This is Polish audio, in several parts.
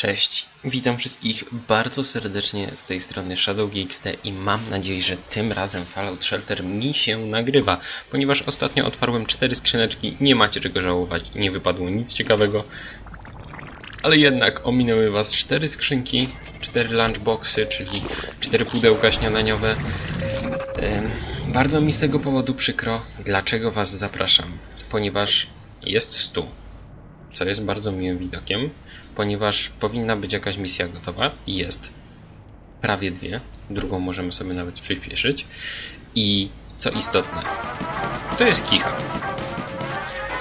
Cześć, witam wszystkich bardzo serdecznie z tej strony ShadowGXT i mam nadzieję, że tym razem Fallout Shelter mi się nagrywa, ponieważ ostatnio otwarłem cztery skrzyneczki, nie macie czego żałować, nie wypadło nic ciekawego, ale jednak ominęły was cztery skrzynki, cztery lunchboxy, czyli cztery pudełka śniadaniowe. Bardzo mi z tego powodu przykro, dlaczego was zapraszam, ponieważ jest stu co jest bardzo miłym widokiem, ponieważ powinna być jakaś misja gotowa i jest prawie dwie, drugą możemy sobie nawet przyspieszyć i co istotne, to jest kicha.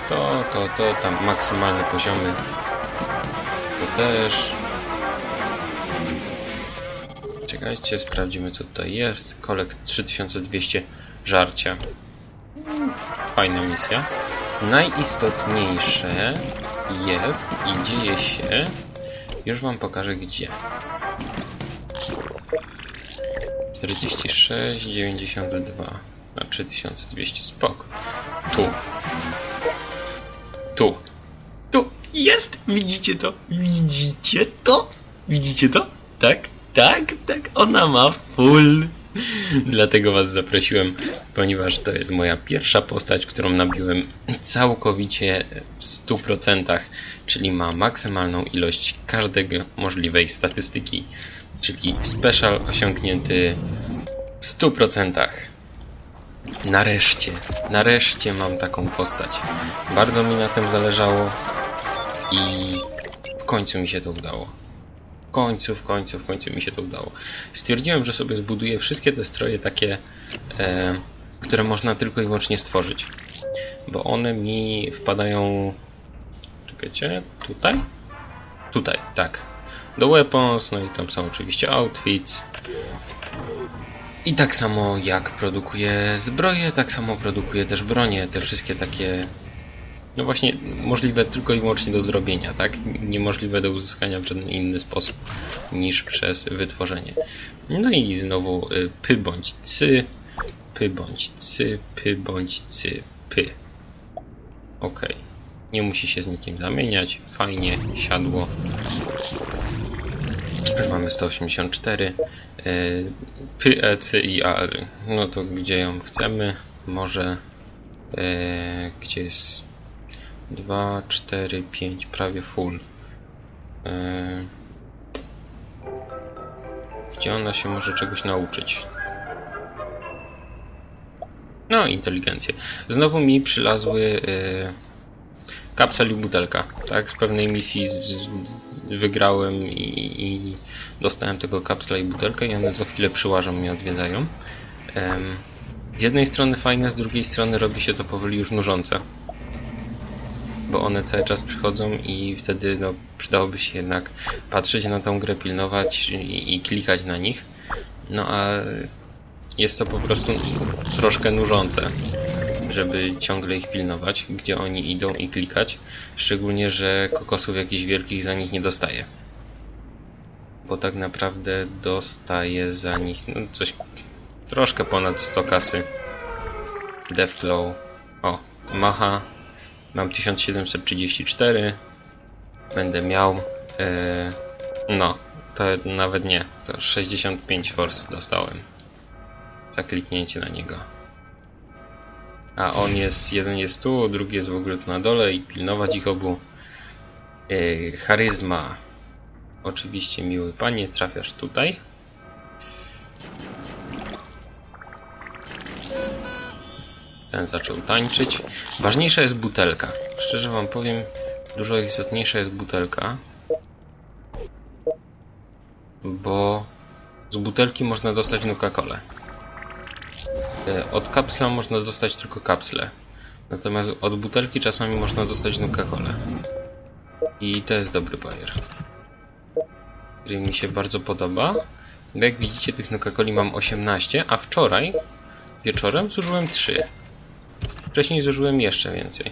To, to, to, tam maksymalne poziomy, to też. Czekajcie, sprawdzimy co tutaj jest. Kolekt 3200 żarcia. Fajna misja. Najistotniejsze jest i dzieje się. Już wam pokażę gdzie. 46, 92 na 3200. Spoko. Tu. Tu. Tu. Jest! Widzicie to? Widzicie to? Widzicie to? Tak, tak, tak. Ona ma full. Dlatego was zaprosiłem, ponieważ to jest moja pierwsza postać, którą nabiłem całkowicie w 100%, czyli ma maksymalną ilość każdego możliwej statystyki, czyli special osiągnięty w 100%. Nareszcie, nareszcie mam taką postać. Bardzo mi na tym zależało i w końcu mi się to udało. Końcu, w końcu, w końcu mi się to udało. Stwierdziłem, że sobie zbuduję wszystkie te stroje takie, e, które można tylko i wyłącznie stworzyć. Bo one mi wpadają... Czekajcie, tutaj? Tutaj, tak. Do weapons, no i tam są oczywiście outfits. I tak samo jak produkuję zbroję, tak samo produkuję też bronię. Te wszystkie takie no właśnie, możliwe tylko i wyłącznie do zrobienia, tak? Niemożliwe do uzyskania w żaden inny sposób niż przez wytworzenie. No i znowu y, py bądź cy, py bądź cy, py bądź cy, py. Ok. Nie musi się z nikim zamieniać. Fajnie, siadło. Już mamy 184. Y, Py, e, cy i al. No to gdzie ją chcemy? Może... y, Gdzie jest 2, 4, 5, prawie full. Yy... Gdzie ona się może czegoś nauczyć? No, inteligencję. Znowu mi przylazły yy... kapsel i butelka. Tak, z pewnej misji z, z, wygrałem i, i dostałem tego kapsla i butelkę i one co chwilę przyłażą mnie, odwiedzają. Z jednej strony fajne, z drugiej strony robi się to powoli już nużące bo one cały czas przychodzą i wtedy no, przydałoby się jednak patrzeć na tą grę, pilnować i, i klikać na nich. No a jest to po prostu troszkę nużące, żeby ciągle ich pilnować, gdzie oni idą i klikać. Szczególnie, że kokosów jakichś wielkich za nich nie dostaje. Bo tak naprawdę dostaje za nich no, coś troszkę ponad 100 kasy. Deathglow. O, Maha Mam 1734. Będę miał. Yy, no, to nawet nie. To 65 force dostałem. Za kliknięcie na niego. A on jest. Jeden jest tu, drugi jest w ogóle tu na dole i pilnować ich obu. Yy, charyzma. Oczywiście, miły panie, trafiasz tutaj. Ten zaczął tańczyć. Ważniejsza jest butelka. Szczerze wam powiem, dużo istotniejsza jest butelka. Bo z butelki można dostać Nuka-Colę. E, Od kapsla można dostać tylko kapsle. Natomiast od butelki czasami można dostać Nuka-Colę. I to jest dobry bajer. Który mi się bardzo podoba. Jak widzicie, tych Nuka-Coli mam 18, a wczoraj wieczorem zużyłem 3. Wcześniej zużyłem jeszcze więcej.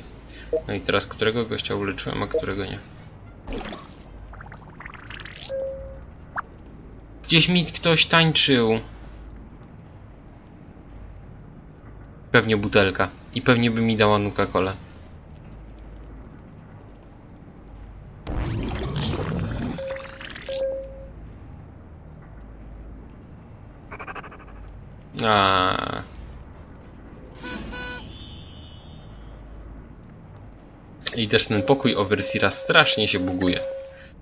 No i teraz którego gościa uleczyłem, a którego nie. Gdzieś mi ktoś tańczył. Pewnie butelka. I pewnie by mi dała nuka kole. I też ten pokój Overseera strasznie się buguje.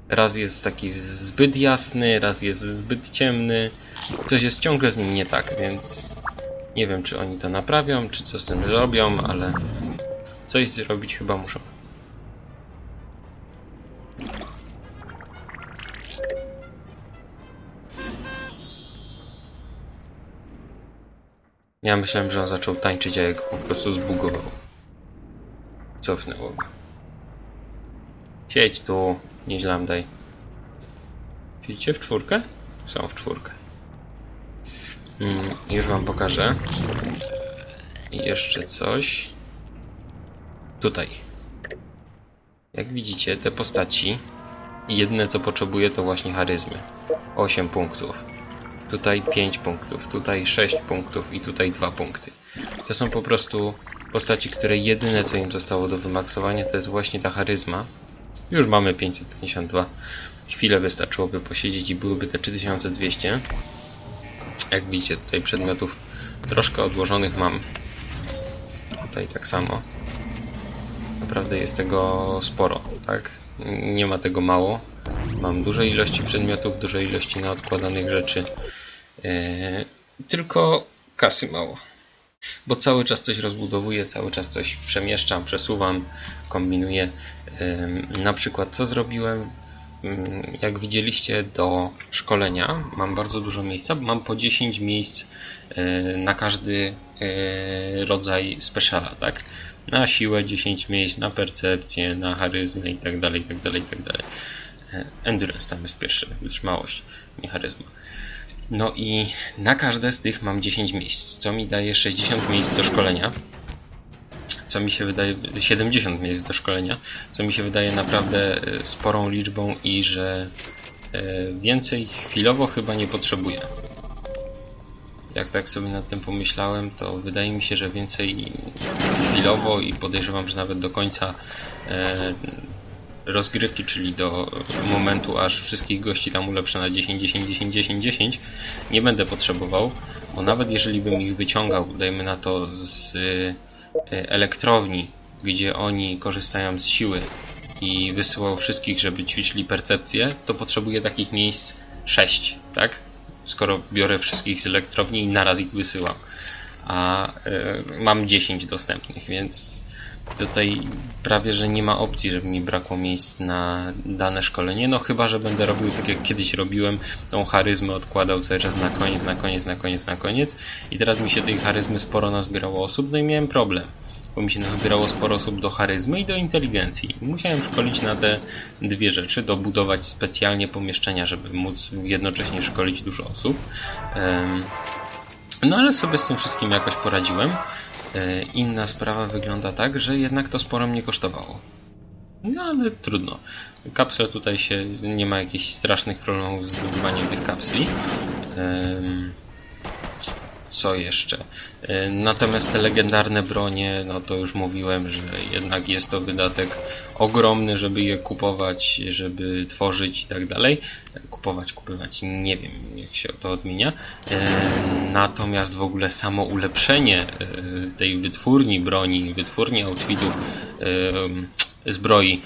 Raz jest taki zbyt jasny, raz jest zbyt ciemny. Coś jest ciągle z nim nie tak, więc nie wiem czy oni to naprawią, czy co z tym zrobią, ale coś zrobić chyba muszą. Ja myślałem, że on zaczął tańczyć, a jak po prostu zbugował. Cofnęło go. Siedź tu, nie źlam daj. Widzicie w czwórkę? Są w czwórkę. Mm, już wam pokażę. I jeszcze coś. Tutaj. Jak widzicie, te postaci jedyne co potrzebuje to właśnie charyzmy. 8 punktów. Tutaj 5 punktów, tutaj 6 punktów i tutaj 2 punkty. To są po prostu postaci, które jedyne co im zostało do wymaksowania to jest właśnie ta charyzma. Już mamy 552. Chwilę wystarczyłoby posiedzieć i byłyby te 3200. Jak widzicie, tutaj przedmiotów troszkę odłożonych mam. Tutaj tak samo. Naprawdę jest tego sporo, tak? Nie ma tego mało. Mam duże ilości przedmiotów, duże ilości naodkładanych rzeczy. Yy, tylko kasy mało. Bo cały czas coś rozbudowuję, cały czas coś przemieszczam, przesuwam, kombinuję. Na przykład co zrobiłem? Jak widzieliście do szkolenia mam bardzo dużo miejsca, mam po 10 miejsc yy, na każdy yy, rodzaj speciala, tak? Na siłę 10 miejsc, na percepcję, na charyzmę i tak dalej, i tak dalej, i tak dalej. Yy, endurance tam jest pierwszy, wytrzymałość, nie charyzma. No i na każde z tych mam 10 miejsc, co mi daje 60 miejsc do szkolenia. Co mi się wydaje 70 miejsc do szkolenia, co mi się wydaje naprawdę e, sporą liczbą i że e, więcej chwilowo chyba nie potrzebuję. Jak tak sobie nad tym pomyślałem, to wydaje mi się, że więcej chwilowo i podejrzewam, że nawet do końca e, rozgrywki, czyli do momentu aż wszystkich gości tam ulepszę na 10, 10, 10, 10, 10 nie będę potrzebował, bo nawet jeżeli bym ich wyciągał, dajmy na to z y, elektrowni, gdzie oni korzystają z siły i wysyłał wszystkich, żeby ćwiczyli percepcję, to potrzebuję takich miejsc 6, tak? Skoro biorę wszystkich z elektrowni i naraz ich wysyłam. A y, mam 10 dostępnych, więc Tutaj prawie, że nie ma opcji, żeby mi brakło miejsc na dane szkolenie. No chyba, że będę robił tak jak kiedyś robiłem, tą charyzmę odkładał cały czas na koniec, na koniec, na koniec, na koniec. I teraz mi się tej charyzmy sporo nazbierało osób, no i miałem problem. Bo mi się nazbierało sporo osób do charyzmy i do inteligencji. Musiałem szkolić na te dwie rzeczy, dobudować specjalnie pomieszczenia, żeby móc jednocześnie szkolić dużo osób. No ale sobie z tym wszystkim jakoś poradziłem. E, inna sprawa wygląda tak, że jednak to sporo mnie kosztowało. No ale trudno. Kapsle tutaj się nie ma jakichś strasznych problemów z zdobywaniem tych kapsli. Co jeszcze? E, natomiast te legendarne bronie, no to już mówiłem, że jednak jest to wydatek ogromny, żeby je kupować, żeby tworzyć i tak dalej. Kupować, kupywać, nie wiem jak się to odmienia. E, natomiast w ogóle samo ulepszenie e, tej wytwórni broni, wytwórni outfitów, zbroi,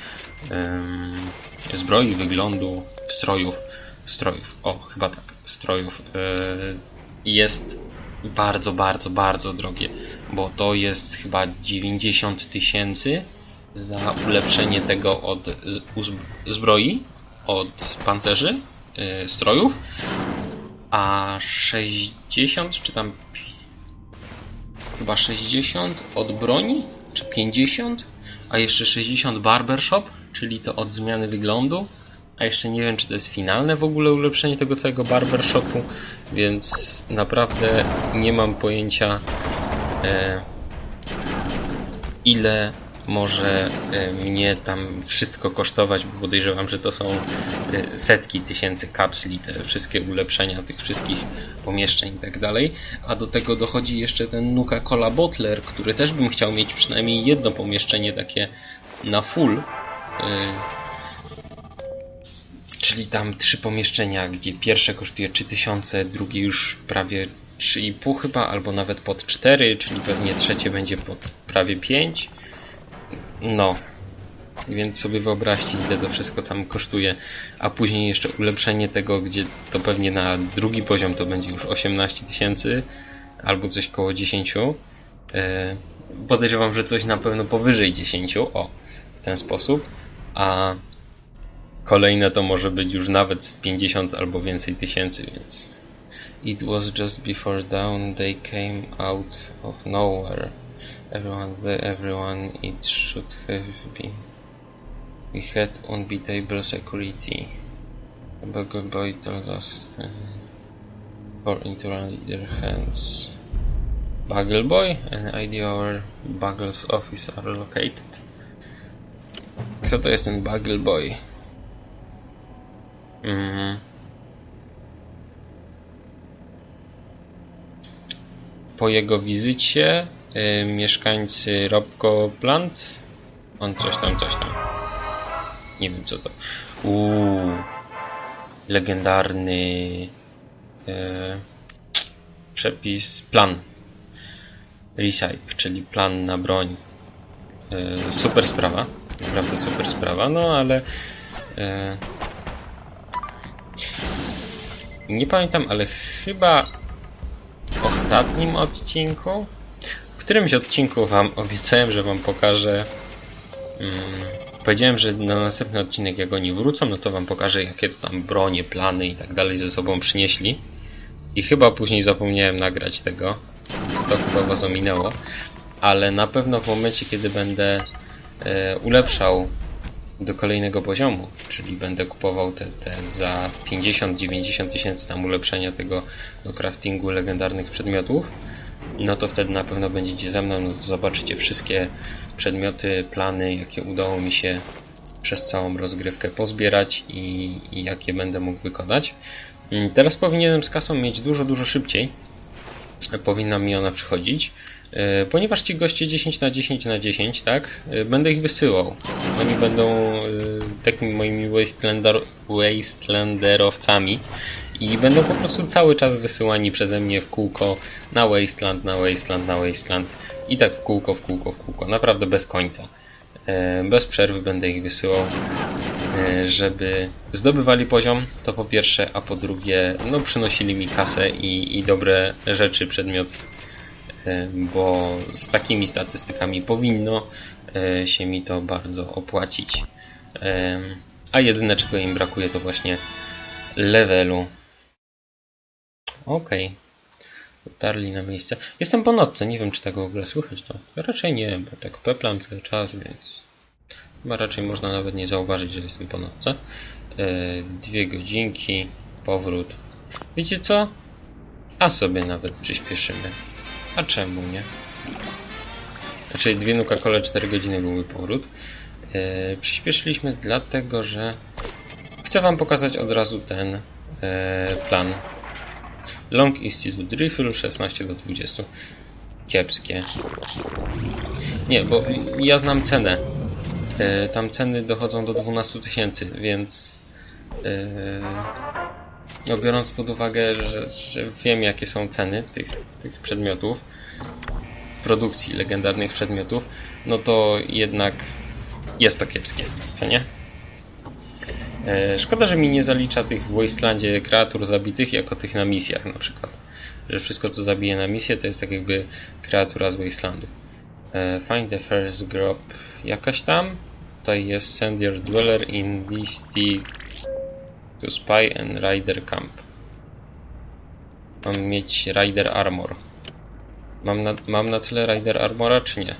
zbroi, wyglądu, strojów, strojów, o chyba tak, strojów, jest bardzo, bardzo, bardzo drogie, bo to jest chyba 90 tysięcy za ulepszenie tego od zbroi, od pancerzy, yy, strojów, a 60 czy tam chyba 60 od broni, czy 50, a jeszcze 60 barbershop, czyli to od zmiany wyglądu a jeszcze nie wiem, czy to jest finalne w ogóle ulepszenie tego całego barbershopu, więc naprawdę nie mam pojęcia e, ile może e, mnie tam wszystko kosztować, bo podejrzewam, że to są e, setki tysięcy kapsli, te wszystkie ulepszenia tych wszystkich pomieszczeń i tak dalej. A do tego dochodzi jeszcze ten Nuka Cola Bottler, który też bym chciał mieć przynajmniej jedno pomieszczenie takie na full e, Czyli tam trzy pomieszczenia, gdzie pierwsze kosztuje 3000, drugie już prawie 3,5 chyba, albo nawet pod 4, czyli pewnie trzecie będzie pod prawie 5. No, więc sobie wyobraźcie, ile to wszystko tam kosztuje, a później jeszcze ulepszenie tego, gdzie to pewnie na drugi poziom to będzie już 18 tysięcy, albo coś koło 10. E, podejrzewam, że coś na pewno powyżej 10, o, w ten sposób, a kolejne to może być już nawet z 50 albo więcej tysięcy, więc It was just before dawn they came out of nowhere. Everyone there, everyone it should have been. We had unbeatable security. Bugle Boy told us uh, for into their hands. Bugle Boy and ID our Buggle's office are located. Kto to jest ten Bugle Boy? Mhm. Po jego wizycie y, mieszkańcy Robco Plant on coś tam, coś tam. Nie wiem co to. Uuu. Legendarny y, przepis, plan. Recipe, czyli plan na broń. Y, super sprawa. Naprawdę super sprawa, no ale y, nie pamiętam, ale chyba w ostatnim odcinku, w którymś odcinku wam obiecałem, że wam pokażę mm, powiedziałem, że na następny odcinek jak oni wrócą, no to wam pokażę jakie to tam bronie, plany i tak dalej ze sobą przynieśli. I chyba później zapomniałem nagrać tego, więc to chyba was ominęło. Ale na pewno w momencie kiedy będę e, ulepszał do kolejnego poziomu, czyli będę kupował te, te za 50-90 tysięcy tam ulepszenia tego do craftingu legendarnych przedmiotów, no to wtedy na pewno będziecie ze mną, no to zobaczycie wszystkie przedmioty, plany, jakie udało mi się przez całą rozgrywkę pozbierać i, i jakie będę mógł wykonać. Mm, Teraz powinienem z kasą mieć dużo, dużo szybciej. Powinna mi ona przychodzić. E, Ponieważ ci goście 10 na 10 na 10, tak, e, będę ich wysyłał. Oni będą e, takimi moimi wastelander, wastelanderowcami i będą po prostu cały czas wysyłani przeze mnie w kółko na wasteland, na wasteland, na wasteland i tak w kółko, w kółko, w kółko. Naprawdę bez końca. Bez przerwy będę ich wysyłał, żeby zdobywali poziom, to po pierwsze, a po drugie, no przynosili mi kasę i, i dobre rzeczy, przedmioty e, bo z takimi statystykami powinno e, się mi to bardzo opłacić. E, A jedyne czego im brakuje to właśnie levelu. Okej. Dotarli na miejsce. Jestem po nocce, nie wiem czy tego w ogóle słychać to. Raczej nie, bo tak peplam cały czas, więc chyba raczej można nawet nie zauważyć, że jestem po nocce. Dwie godzinki, powrót. Wiecie co? A sobie nawet przyspieszymy. A czemu nie? Znaczy dwie Nuka-Cole 4 godziny byłby powrót. E, przyspieszyliśmy dlatego, że chcę wam pokazać od razu ten e, plan. Long Institute Rifle 16 do 20. Kiepskie. Nie, bo ja znam cenę. E, tam ceny dochodzą do 12 tysięcy, więc e, no biorąc pod uwagę, że, że wiem jakie są ceny tych, tych przedmiotów, produkcji legendarnych przedmiotów, no to jednak jest to kiepskie, co nie? E, szkoda, że mi nie zalicza tych w Wastelandzie kreatur zabitych jako tych na misjach na przykład. Że wszystko co zabije na misję to jest tak jakby kreatura z Wastelandu. E, find the first grub jakaś tam. Tutaj jest send your dweller in Beastie to spy and rider camp. Mam mieć rider armor. Mam na, mam na tyle rider armora czy nie?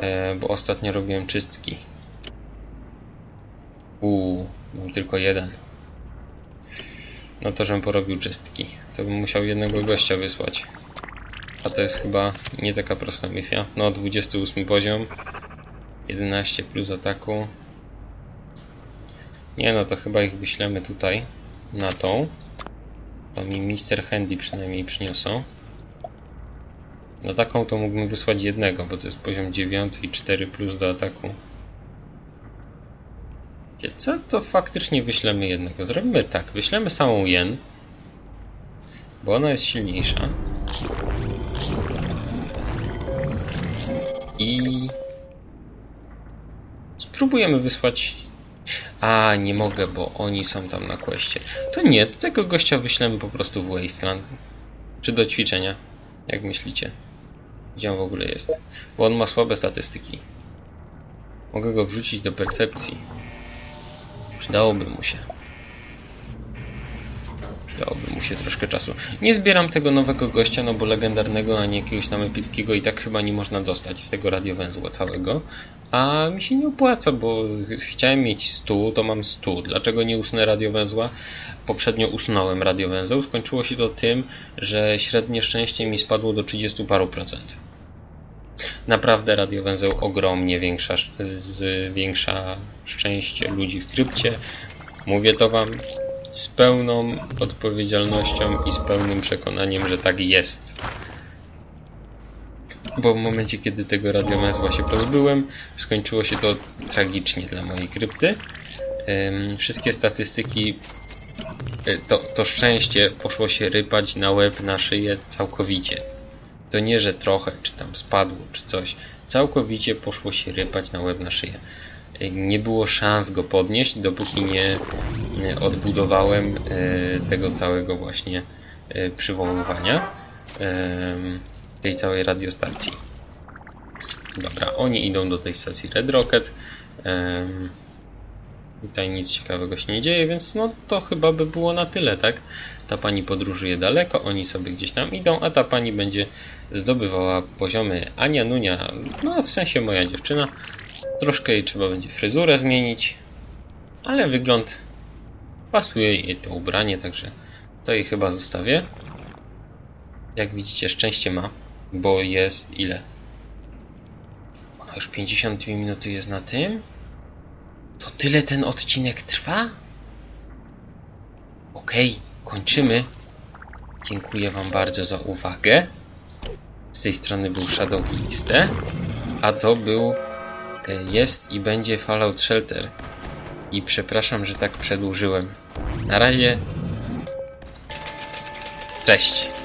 E, bo ostatnio robiłem czystki. Uuu, mam tylko jeden. No to, żebym porobił czystki. To bym musiał jednego gościa wysłać. A to jest chyba nie taka prosta misja. No, 28 poziom. 11 plus ataku. Nie no, to chyba ich wyślemy tutaj. Na tą. To mi Mr. Handy przynajmniej przyniosą. Na taką to mógłbym wysłać jednego, bo to jest poziom 9 i 4 plus do ataku. Co to faktycznie wyślemy jednego? Zrobimy tak, wyślemy samą Jen. bo ona jest silniejsza. I spróbujemy wysłać. A, nie mogę, bo oni są tam na questie. To nie, tego gościa wyślemy po prostu w Wasteland. Czy do ćwiczenia, jak myślicie? Gdzie on w ogóle jest? Bo on ma słabe statystyki. Mogę go wrzucić do percepcji. Przydałoby mu się. Przydałoby mu się troszkę czasu. Nie zbieram tego nowego gościa, no bo legendarnego, a nie jakiegoś tam epickiego i tak chyba nie można dostać z tego radiowęzła całego. A mi się nie opłaca, bo chciałem mieć 100, to mam 100. Dlaczego nie usnę radiowęzła? Poprzednio usnąłem radiowęzeł. Skończyło się to tym, że średnie szczęście mi spadło do 30 paru procent. Naprawdę radiowęzeł ogromnie większa, zwiększa szczęście ludzi w krypcie. Mówię to wam z pełną odpowiedzialnością i z pełnym przekonaniem, że tak jest. Bo w momencie, kiedy tego radiowęzła się pozbyłem, skończyło się to tragicznie dla mojej krypty. Wszystkie statystyki, y, to, to szczęście poszło się rypać na łeb, na szyję całkowicie. To nie, że trochę, czy tam spadło, czy coś. Całkowicie poszło się rypać na łeb, na szyję. Y, Nie było szans go podnieść, dopóki nie odbudowałem y, tego całego właśnie przywoływania tej całej radiostacji. Dobra, oni idą do tej stacji Red Rocket. Ym, Tutaj nic ciekawego się nie dzieje, więc no to chyba by było na tyle, tak? Ta pani podróżuje daleko, oni sobie gdzieś tam idą, a ta pani będzie zdobywała poziomy Ania Nunia, no w sensie moja dziewczyna. Troszkę jej trzeba będzie fryzurę zmienić, ale wygląd pasuje jej to ubranie, także to jej chyba zostawię. Jak widzicie, szczęście ma, bo jest ile? Już 52 minuty jest na tym? To tyle ten odcinek trwa? Okej, kończymy. Dziękuję Wam bardzo za uwagę. Z tej strony był Shadow XD, a to był e, jest i będzie Fallout Shelter. I przepraszam, że tak przedłużyłem. Na razie. Cześć.